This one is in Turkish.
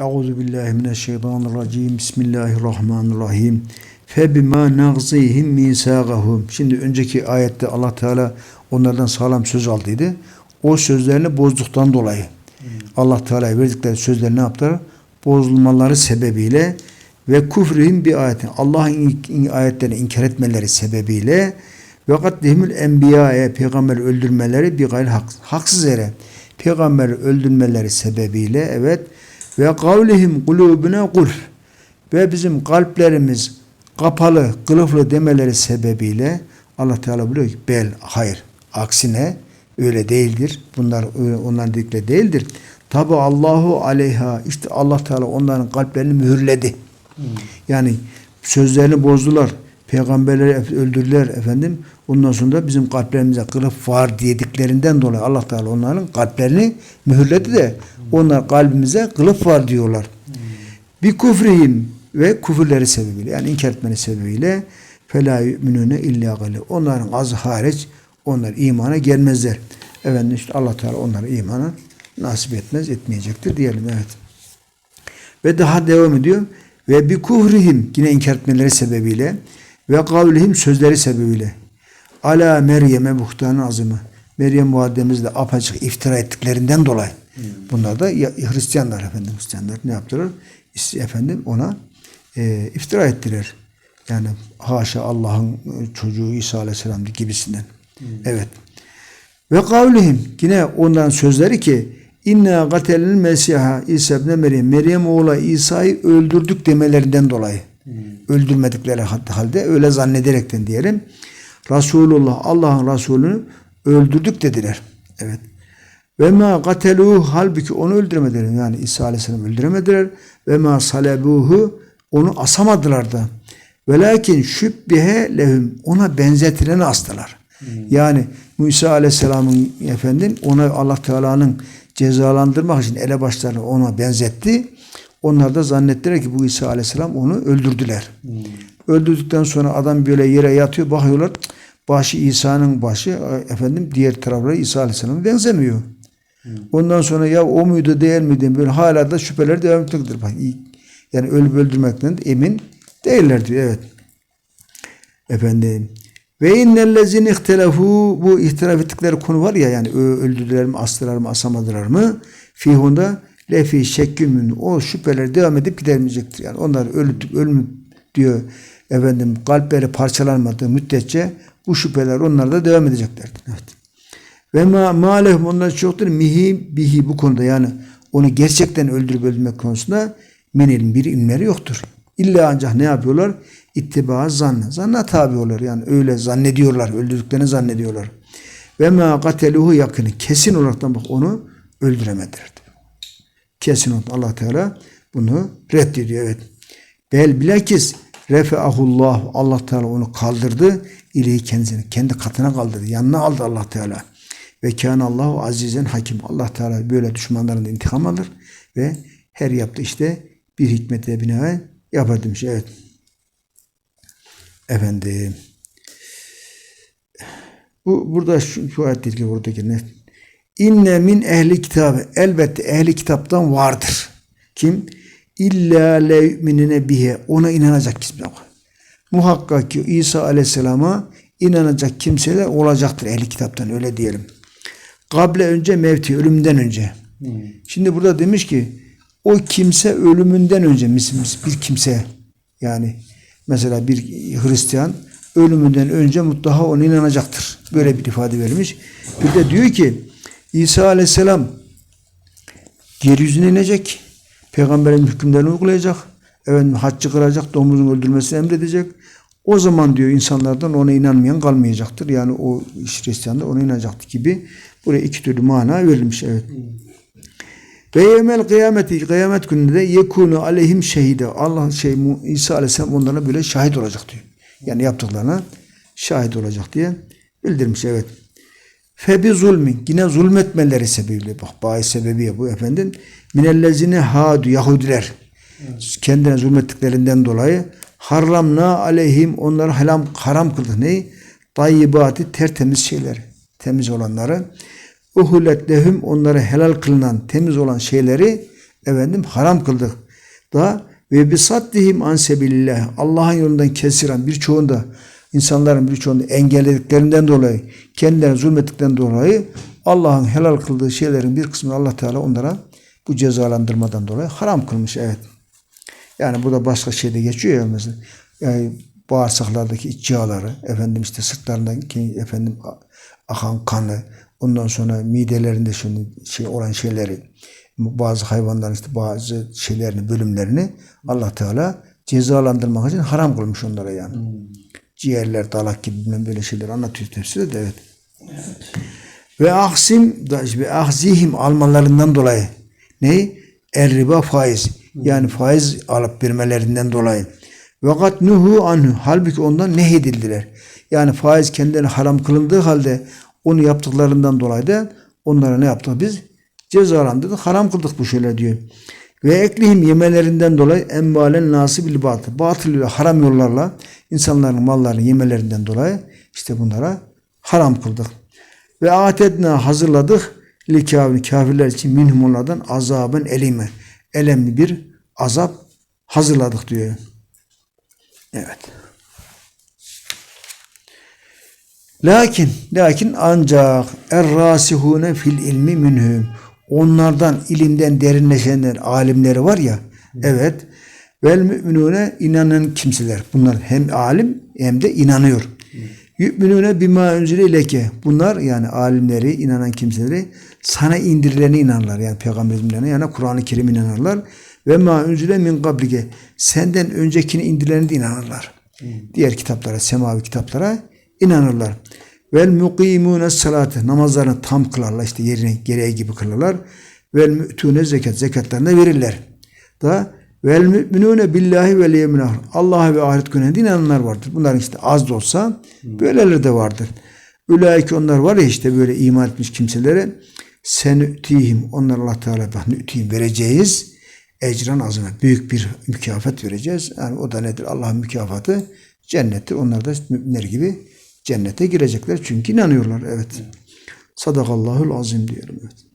Euzu billahi mineşşeytanirracim. Bismillahirrahmanirrahim. Febima nagzihim misagahum. Şimdi önceki ayette Allah Teala onlardan sağlam söz aldıydı. O sözlerini bozduktan dolayı Allah Teala'ya verdikleri sözleri ne yaptılar? Bozulmaları sebebiyle ve küfrihim bir ayetin Allah'ın in- ayetlerini inkar etmeleri sebebiyle ve katlihimül enbiya'ya peygamberi öldürmeleri bir gayri hak, haksız yere peygamberi öldürmeleri sebebiyle evet ve kavlihim kulubuna kulf ve bizim kalplerimiz kapalı, kılıflı demeleri sebebiyle Allah Teala buyuruyor ki bel hayır aksine öyle değildir. Bunlar öyle- onların dedikleri değildir. Tabi Allahu aleyha işte Allah Teala onların kalplerini mühürledi. Yani sözlerini bozdular. Peygamberleri öldürdüler efendim. Ondan sonra bizim kalplerimize kılıf var diyediklerinden dolayı Allah Teala onların kalplerini mühürledi de onlar kalbimize kılıf var diyorlar. Bir küfrihim ve küfürleri sebebiyle yani inkar etmeleri sebebiyle felâ yu'minûne illâ gâli. Onların az hariç onlar imana gelmezler. Efendim işte Allah Teala onlara imana nasip etmez, etmeyecektir diyelim evet. Ve daha devam ediyor. Ve bi kuhrihim yine inkar etmeleri sebebiyle ve kavlihim sözleri sebebiyle ala Meryem'e buhtanın azımı. Meryem validemiz de apaçık iftira ettiklerinden dolayı. Bunlar da ya- Hristiyanlar efendim Hristiyanlar ne yaptılar? Efendim ona e, iftira ettiler. Yani haşa Allah'ın e, çocuğu İsa Aleyhisselam gibisinden. Evet. Ve kavlihim yine onların sözleri ki inna gatelil mesiha İsa ibn Meryem Meryem oğlu İsa'yı öldürdük demelerinden dolayı. Öldürmedikleri halde öyle zannederekten diyelim. Resulullah Allah'ın Resulünü öldürdük dediler. Evet. Ve ma gateluhu halbuki onu öldüremediler. Yani İsa Aleyhisselam öldüremediler. Ve ma salebuhu onu asamadılar da. Velakin şübbihe lehum ona benzetileni astılar. Yani Musa Aleyhisselam'ın efendim ona Allah Teala'nın cezalandırmak için elebaşlarını ona benzetti. Onlar da zannettiler ki bu İsa Aleyhisselam onu öldürdüler. Öldürdükten sonra adam böyle yere yatıyor bakıyorlar. Başı İsa'nın başı efendim diğer taraflara İsa Aleyhisselam'a benzemiyor. Ondan sonra ya o muydu değil miydi böyle hala da şüpheler devam etmektedir. Yani ölüp öldürmekten emin değiller diyor. Evet. Efendim ve innellezine ihtelefu bu ihtilaf ettikleri konu var ya yani öldürdüler mi, astılar mı, asamadılar mı? Fihunda lefi şekkümün o şüpheler devam edip gidermeyecektir. Yani onlar ölüp ölüm diyor efendim kalpleri parçalanmadığı müddetçe bu şüpheler onlarda devam edeceklerdir. Evet. Ve ma malehum onlar çoktur mihi bihi bu konuda yani onu gerçekten öldürüp öldürmek konusunda menilin bir ilmleri yoktur. İlla ancak ne yapıyorlar? İttiba zanna. Zanna tabi olur. Yani öyle zannediyorlar. Öldürdüklerini zannediyorlar. Ve ma kateluhu yakını. Kesin olaraktan bak onu öldüremediler. Kesin olarak Allah Teala bunu reddediyor. Evet. Bel bilakis refeahullah Allah Teala onu kaldırdı. İlehi kendisine. Kendi katına kaldırdı. Yanına aldı Allah Teala. Ve kâne Allahu azizen hakim. Allah Teala böyle düşmanlarından intikam alır ve her yaptığı işte bir hikmete binaen yapar demiş. Evet. Efendim. Bu burada şu, şu ayet ki buradaki ne? İnne min ehli kitabı elbette ehli kitaptan vardır. Kim? İlla le yu'minine bihe. Ona inanacak kimse var. Muhakkak ki İsa Aleyhisselam'a inanacak kimseler olacaktır ehli kitaptan öyle diyelim. Kable önce mevti ölümden önce. Şimdi burada demiş ki o kimse ölümünden önce mis- mis- bir kimse yani mesela bir Hristiyan ölümünden önce mutlaka ona inanacaktır. Böyle bir ifade verilmiş. Bir de diyor ki İsa Aleyhisselam yeryüzüne inecek. Peygamberin hükümlerini uygulayacak. Efendim haccı kıracak, domuzun öldürmesini emredecek. O zaman diyor insanlardan ona inanmayan kalmayacaktır. Yani o Hristiyan da ona inanacaktır gibi. Buraya iki türlü mana verilmiş. Evet. Ve yevmel kıyameti kıyamet gününde de yekunu aleyhim şehide. Allah şey İsa Aleyhisselam onlara böyle şahit olacak diyor. Yani yaptıklarına şahit olacak diye bildirmiş. Evet. Febi zulmin yine zulmetmeleri sebebiyle bak bahis sebebi ya bu efendim minellezine hadu Yahudiler kendine zulmettiklerinden dolayı harramna aleyhim onları haram, haram kıldık. Neyi? Tayyibati tertemiz şeyleri. Temiz olanları. Uhulet lehum onlara helal kılınan temiz olan şeyleri efendim haram kıldık. Da ve bi saddihim an sebilillah Allah'ın yolundan kesiren birçoğunda insanların birçoğunda engellediklerinden dolayı kendilerine zulmettikten dolayı Allah'ın helal kıldığı şeylerin bir kısmını Allah Teala onlara bu cezalandırmadan dolayı haram kılmış evet. Yani bu da başka şeyde geçiyor ya mesela. Yani bağırsaklardaki iç yağları, efendim işte sırtlarındaki efendim akan kanı, ondan sonra midelerinde şunu şey olan şeyleri, bazı hayvanların işte bazı şeylerini, bölümlerini Allah Teala cezalandırmak için haram kılmış onlara yani. Ciğerler, dalak gibi böyle şeyler anlatıyor tefsirde de evet. Ve ahsim ve ahzihim almalarından dolayı ne? Er riba faiz. Yani faiz alıp vermelerinden dolayı. Ve kat nuhu anhu. Halbuki ondan nehyedildiler. Yani faiz kendilerine haram kılındığı halde onu yaptıklarından dolayı da onlara ne yaptık biz? Cezalandırdık, haram kıldık bu şeyler diyor. Ve eklihim yemelerinden dolayı emmalen nasibil batıl. Batıl ile haram yollarla insanların mallarını yemelerinden dolayı işte bunlara haram kıldık. Ve atedna hazırladık li kafir, kafirler için minhum onlardan azabın elime. Elemli bir azap hazırladık diyor. Evet. Lakin, lakin ancak er-rasihune fil ilmi minhum. Onlardan ilimden derinleşenler, alimleri var ya. Evet. Vel müminune inanan kimseler. Bunlar hem alim hem de inanıyor. Yü'minune bima unzile ileke. Bunlar yani alimleri, inanan kimseleri sana indirilene inanırlar. Yani peygamberimlerine yani Kur'an-ı Kerim inanırlar. Ve ma unzile min kablike. Senden öncekini indirilene de inanırlar. Diğer kitaplara, semavi kitaplara inanırlar. Vel mukimune salatı. Namazlarını tam kılarlar. işte yerine gereği gibi kılarlar. Vel mü'tune zekat. Zekatlarını verirler. Da vel müminune billahi vel yevmil ahir. Allah'a ve ahiret gününe inananlar vardır. Bunların işte az da olsa böyleleri de vardır. Ülaike onlar var ya işte böyle iman etmiş kimselere sen ütihim onlar Allah Teala bak ütihim vereceğiz. Ecran azime büyük bir mükafat vereceğiz. Yani o da nedir? Allah'ın mükafatı cennettir. Onlar da müminler gibi cennete girecekler. Çünkü inanıyorlar. Evet. Sadakallahul azim diyorum. Evet.